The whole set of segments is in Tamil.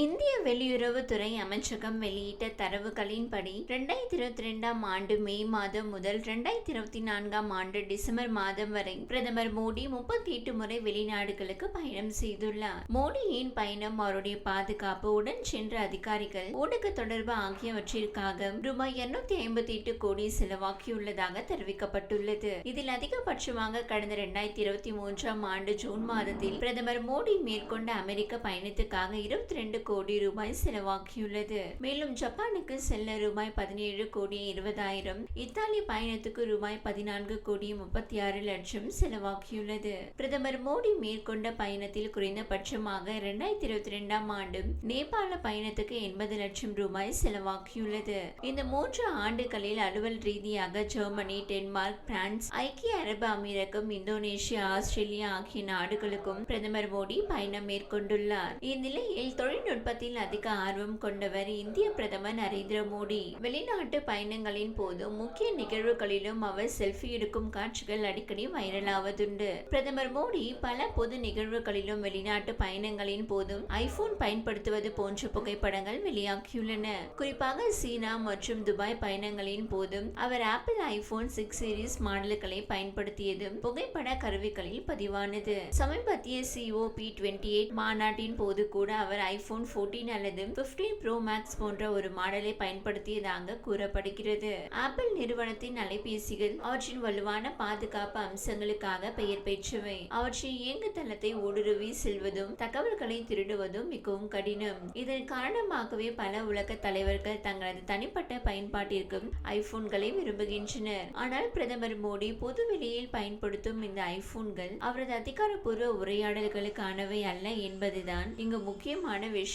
இந்திய வெளியுறவுத்துறை அமைச்சகம் வெளியிட்ட தரவுகளின்படி இரண்டாயிரத்தி இருபத்தி ரெண்டாம் ஆண்டு மே மாதம் முதல் இரண்டாயிரத்தி இருபத்தி நான்காம் ஆண்டு டிசம்பர் மாதம் வரை பிரதமர் மோடி முப்பத்தி எட்டு முறை வெளிநாடுகளுக்கு பயணம் செய்துள்ளார். மோடியின் பயணம் அவருடைய பாதுகாப்பு உடன் சென்ற அதிகாரிகள் ஊடக தொடர்பு ஆகியவற்றிற்காக ரூபாய் இருநூத்தி ஐம்பத்தி எட்டு கோடி செலவாக்கியுள்ளதாக தெரிவிக்கப்பட்டுள்ளது. இதில் அதிகபட்சமாக கடந்த இரண்டாயிரத்தி இருபத்தி மூன்றாம் ஆண்டு ஜூன் மாதத்தில் பிரதமர் மோடி மேற்கொண்ட அமெரிக்க பயணத்துக்காக இருபத்தி ரெண்டு கோடி ரூபாய் செலவாக்கியுள்ளது மேலும் ஜப்பானுக்கு செல்ல ரூபாய் பதினேழு கோடி இருபதாயிரம் இத்தாலி பயணத்துக்கு ரூபாய் பதினான்கு கோடி முப்பத்தி ஆறு லட்சம் செலவாக்கியுள்ளது பிரதமர் மோடி மேற்கொண்ட பயணத்தில் குறைந்தபட்சமாக இரண்டாயிரத்தி இருபத்தி இரண்டாம் ஆண்டு நேபாள பயணத்துக்கு எண்பது லட்சம் ரூபாய் செலவாக்கியுள்ளது இந்த மூன்று ஆண்டுகளில் அலுவல் ரீதியாக ஜெர்மனி டென்மார்க் பிரான்ஸ் ஐக்கிய அரபு அமீரகம் இந்தோனேஷியா ஆஸ்திரேலியா ஆகிய நாடுகளுக்கும் பிரதமர் மோடி பயணம் மேற்கொண்டுள்ளார். இந்நிலையில் தொழில்நுட்ப தொழில்நுட்பத்தில் அதிக ஆர்வம் கொண்டவர் இந்திய பிரதமர் நரேந்திர மோடி. வெளிநாட்டு பயணங்களின் போது முக்கிய நிகழ்வுகளிலும் அவர் செல்ஃபி எடுக்கும் காட்சிகள் அடிக்கடி வைரலாவதுண்டு. பிரதமர் மோடி பல பொது நிகழ்வுகளிலும் வெளிநாட்டு பயணங்களின் போதும் ஐபோன் பயன்படுத்துவது போன்ற புகைப்படங்கள் வெளியாகியுள்ளன. குறிப்பாக சீனா மற்றும் துபாய் பயணங்களின் போதும் அவர் ஆப்பிள் ஐபோன் சிக்ஸ் சீரிஸ் மாடல்களை பயன்படுத்தியதும் புகைப்பட கருவிகளில் பதிவானது. சமீபத்திய சிஓபி டுவெண்ட்டி எயிட் மாநாட்டின் போது கூட அவர் ஐபோன் 14 அல்லது 15 ப்ரோ மேக்ஸ் போன்ற ஒரு மாடலை பயன்படுத்தியதாக கூறப்படுகிறது. ஆப்பிள் நிறுவனத்தின் அலைபேசிகள் அவற்றின் வலுவான பாதுகாப்பு அம்சங்களுக்காக பெயர் பெற்றவை. அவற்றின் இயங்குதளத்தை ஊடுருவி செல்வதும் தகவல்களை திருடுவதும் மிகவும் கடினம். இதன் காரணமாகவே பல உலக தலைவர்கள் தங்களது தனிப்பட்ட பயன்பாட்டிற்கும் ஐபோன்களை விரும்புகின்றனர். ஆனால் பிரதமர் மோடி பொது வெளியில் பயன்படுத்தும் இந்த ஐபோன்கள் அவரது அதிகாரப்பூர்வ உரையாடல்களுக்கானவை அல்ல என்பதுதான் இங்கு முக்கியமான விஷயம்.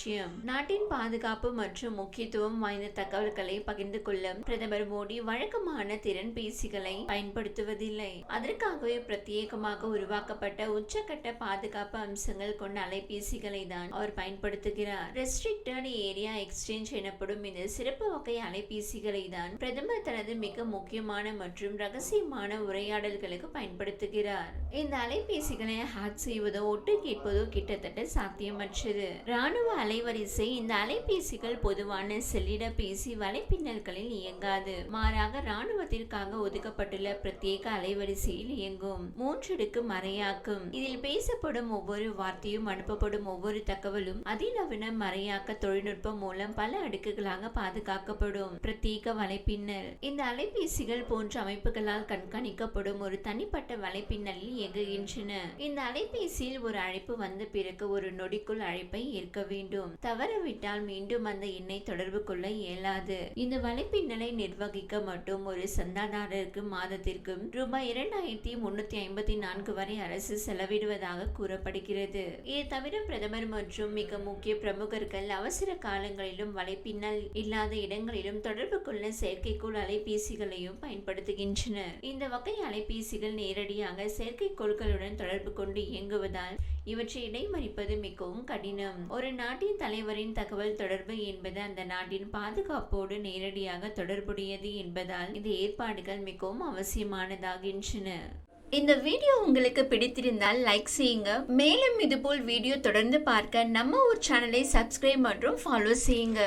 நாட்டின் பாதுகாப்பு மற்றும் முக்கியத்துவம் வாய்ந்த தகவல்களை பகிர்ந்து கொள்ள பிரதமர் மோடி வழக்கமான திறன் பேசிகளை பயன்படுத்துவதில்லை. அதற்காகவே பிரத்யேகமாக உருவாக்கப்பட்ட உச்சக்கட்ட பாதுகாப்பு அம்சங்கள் கொண்ட அலைபேசிகளை தான் அவர் பயன்படுத்துகிறார். ரெஸ்ட்ரிக்டட் ஏரியா எக்ஸ்சேஞ்ச் எனப்படும் இந்த சிறப்பு வகை அலைபேசிகளை தான் பிரதமர் தனது மிக முக்கியமான மற்றும் ரகசியமான உரையாடல்களுக்கு பயன்படுத்துகிறார். இந்த அலைபேசிகளை ஹேக் செய்வதோ ஒட்டு கேட்பதோ கிட்டத்தட்ட சாத்தியமற்றது. ராணுவ அலைவரிசை இந்த அலைபேசிகள் பொதுவான செல்லிடப்பேசி வலைப்பின்னல்களில் இயங்காது. மாறாக ராணுவத்திற்காக ஒதுக்கப்பட்டுள்ள பிரத்யேக அலைவரிசையில் இயங்கும். மூன்றடுக்கு மறையாக்கும். இதில் பேசப்படும் ஒவ்வொரு வார்த்தையும் அனுப்பப்படும் ஒவ்வொரு தகவலும் அதிநவீன மறையாக்க தொழில்நுட்பம் மூலம் பல அடுக்குகளாக பாதுகாக்கப்படும். பிரத்யேக வலைப்பின்னல். இந்த அலைபேசிகள் போன்ற அமைப்புகளால் கண்காணிக்கப்படும் ஒரு தனிப்பட்ட வலைப்பின்னலில் இயங்குகின்றன. இந்த அலைபேசியில் ஒரு அழைப்பு வந்த பிறகு ஒரு நொடிக்குள் அழைப்பை ஏற்க வேண்டும். தவறவிட்டால் மீண்டும் அந்த எண்ணை தொடர்பு கொள்ள இயலாது. இந்த வலைப்பின்னலை நிர்வகிக்க மட்டும் ஒரு சந்தாதாரருக்கு மாதத்திற்கு ரூபாய் இரண்டாயிரத்தி முன்னூத்தி ஐம்பத்தி நான்கு வரை அரசு செலவிடுவதாக கூறப்படுகிறது. இது தவிர பிரதமர் மற்றும் மிக முக்கிய பிரமுகர்கள் அவசர காலங்களிலும் வலைப்பின்னல் இல்லாத இடங்களிலும் தொடர்பு கொள்ள செயற்கைக்கோள் அலைபேசிகளையும் பயன்படுத்துகின்றனர். இந்த வகை அலைபேசிகள் நேரடியாக செயற்கைக்கோள்களுடன் தொடர்பு கொண்டு இயங்குவதால் இவற்றை இடைமறிப்பது மிகவும் கடினம். ஒரு நாட்டின் தலைவரின் தகவல் தொடர்பு என்பது அந்த நாட்டின் பாதுகாப்போடு நேரடியாக தொடர்புடையது என்பதால் இந்த ஏற்பாடுகள் மிகவும் அவசியமானதாகின்றன. இந்த வீடியோ உங்களுக்கு பிடித்திருந்தால் லைக் செய்யுங்க. மேலும் இதுபோல் வீடியோ தொடர்ந்து பார்க்க நம்ம ஒரு சேனலை சப்ஸ்கிரைப் மற்றும் ஃபாலோ செய்யுங்க.